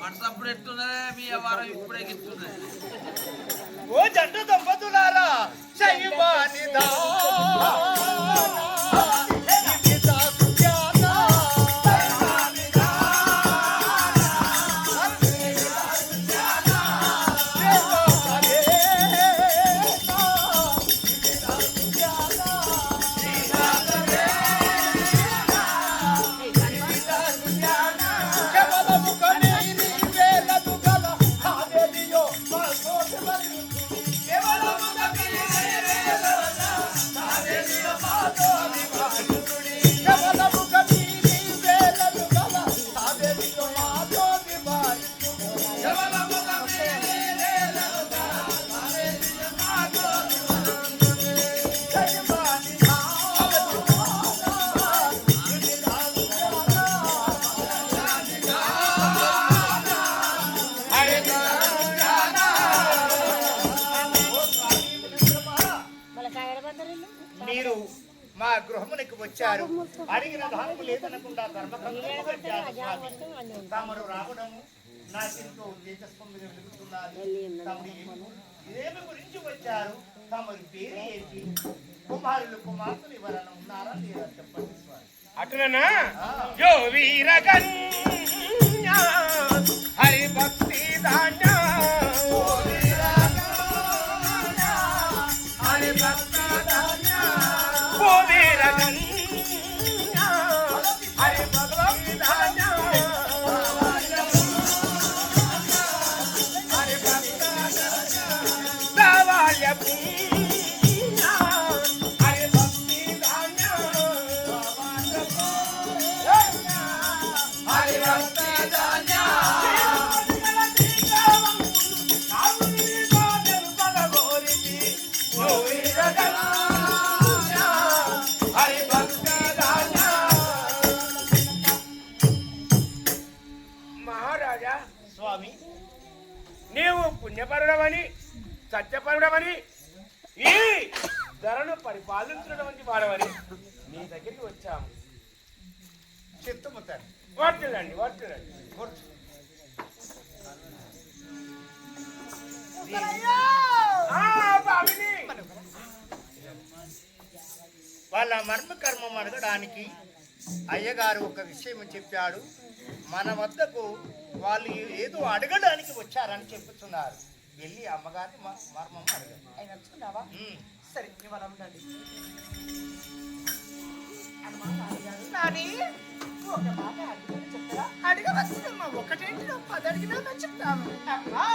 WhatsApp ఎట్టున్నదే మీ వ్యవహారం ఇప్పుడే గిట్టున్నది ఓ జంట దంపతులారా శైవానిదా మీరు వచ్చారు. అడిగిన దానికి లేదనకుండా ధర్మకంగా వచ్చారు. తమరు రావడము నాకెంతో తేజస్వంగా వెలుగుతున్నారు తమరు ఏమి- గురించి వచ్చారు. తమరి పేరు ఏంటి? కుమారులు కుమార్తెలు ఎవరైనా ఉన్నారా లేదా చెప్పండి స్వామి. వీరగన్య హరి భక్తి దాన్య ధరను పరిపాలించినటువంటి వాడవని నీ దగ్గరికి వచ్చాము. చిత్తము తండ్రి వర్తిలండి వర్తిలండి కూర్చో. ఆ, బావిని. వాళ్ళ మర్మ కర్మం అడగడానికి అయ్యగారు ఒక విషయం చెప్పాడు. మన వద్దకు వాళ్ళు ఏదో అడగడానికి వచ్చారని చెప్పుతున్నారు వెళ్ళి అమ్మగారిని మ- మర్మం అడగండి. ఉమ్. సరే ఇవాళ ఉండండి అమ్మా, నాని ఒక మాట అడిగిన చెప్తారా ఒకటేంటి పది అడిగినా చెప్తాను అమ్మా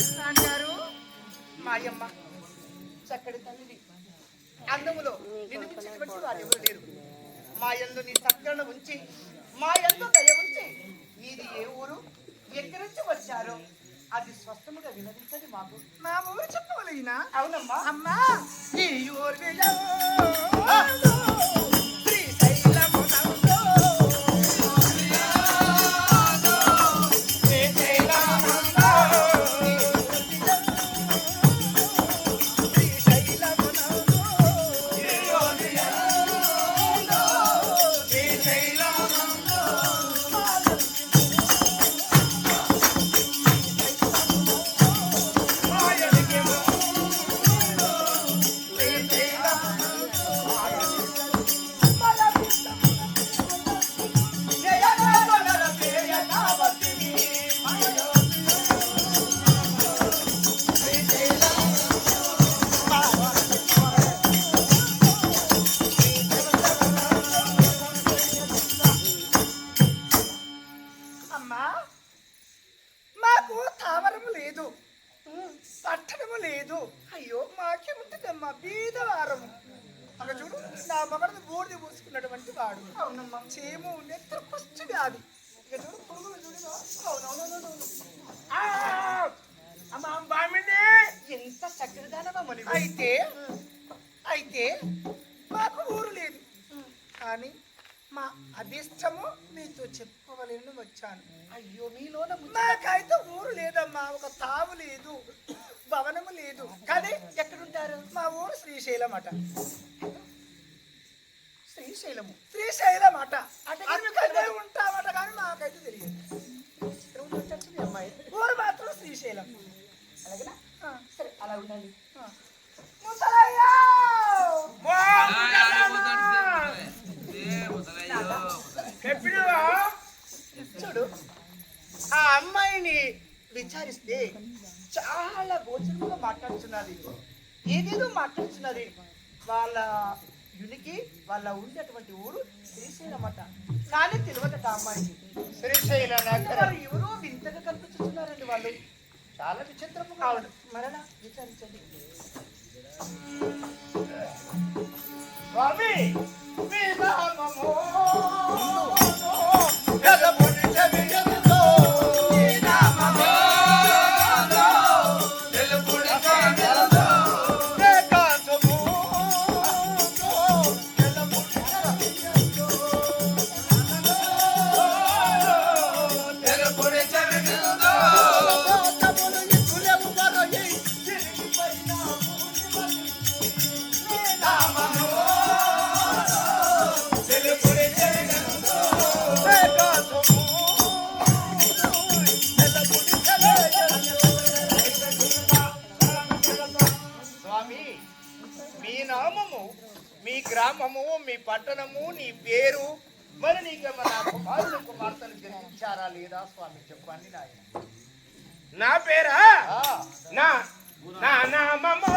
తల్లి నాన్నగారు మాయమ్మ. చక్కటి తల్లిని అందములో నిన్ను మించినటువంటి వారు ఎవరు లేరు. మా యందు నీ సక్కరణ ఉంచి మా యందు దయ ఉంచి మీది ఏ ఊరు ఎక్కడి నుంచి వచ్చారో అది స్పష్టముగా వినదించండి మాకు. నా ఊరు చెప్పవలేనా? అవునమ్మా. అమ్మా! ఈ ఊరి వాడు అవునమ్మా చేము నెత్త ఫస్ట్ వ్యాధి. ఇక చూడు పురుగులు అమ్మ ఎంత చక్కటిదానమ్మా నీవు. అయితే అయితే మాకు ఊరు లేదు. కానీ మా అభిష్టము మీతో చెప్పవలేని వచ్చాను. అయ్యో మీలోన ముచ్చట. నాకైతే ఊరు లేదమ్మా ఒక తావు లేదు భవనము లేదు. కానీ ఎక్కడుంటారు? మా ఊరు శ్రీశైలం అట. శ్రీశైలము. శ్రీశైలం అట అక్కడే ఉంటామట కానీ మాకైతే తెలియదు. అమ్మాయి ఊరు మాత్రం శ్రీశైలం. అలాగేనా? ఆ, సరే అలా ఉండాలి. ముసలయ్య! చెప్పినవా? చూడు ఆ అమ్మాయిని విచారిస్తే చాలా గోచరంగా మాట్లాడుతున్నది ఏదేదో మాట్లాడుతున్నది వాళ్ళ యునికి వాళ్ళ ఉండేటువంటి ఊరు శ్రీశైలమట కానీ తెలియదట అమ్మాయికి శ్రీశైల ఎవరో వింతగా కనిపించుతున్నారండి వాళ్ళు. చాలా విచిత్రము అవును మరలా విచారించండి. స్వామి మీ పట్టణము నీ పేరు. మరి నీకు మన కుమారుడు కుమార్తెను జన్మించారా లేదా స్వామి? చెప్పండి నాయన. నా పేరా? నా నా నామము.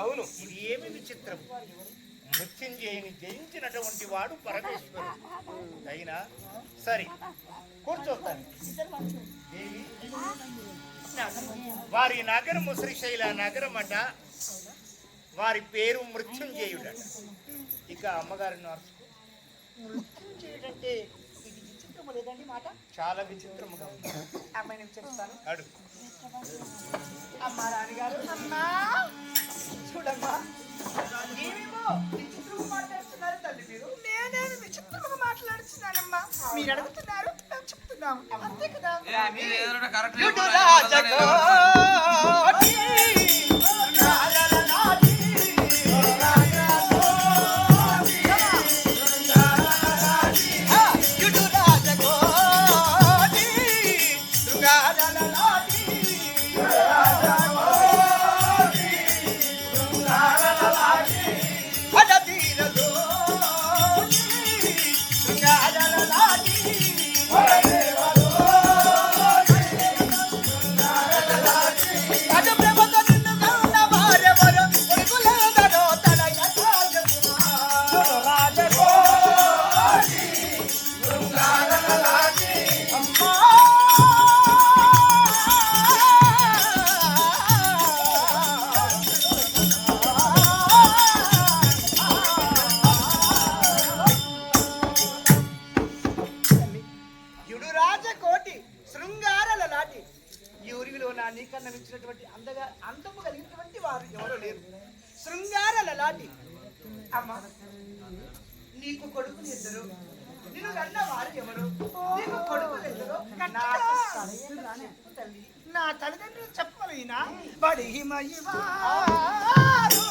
అవును ఇది ఏమి విచిత్రం. మృత్యుంజయుని జయించినటువంటి వాడు పరమేశ్వరుడు. అయినా సరే కూర్చోతాను దేవి వారి నగరము శ్రీశైల నగరం అట. వారి పేరు మృత్యుంజయుడట. ఇక అమ్మగారిని అరుచుకో మృత్యుంజయుడంటే ఇది విచిత్రము లేదండి మాట? చాలా విచిత్రముగా ఉంది. అమ్మాయిని విచారిస్తాను అడుగు అమ్మా రాణిగారు. అమ్మా! చూడమ్మా. ఏమేమో? మాట్లాడుతున్నానమ్మా మీరు అడుగుతున్నారు మేము చెప్తున్నాము. అంతే కదా? నీకు కొడుకులు ఇద్దరు నిన్ను కన్న వారు ఎవరు? నీకు కొడుకులు ఇద్దరు తల్లి నా తల్లిదండ్రులు చెప్పలేనా బడి ఆరు,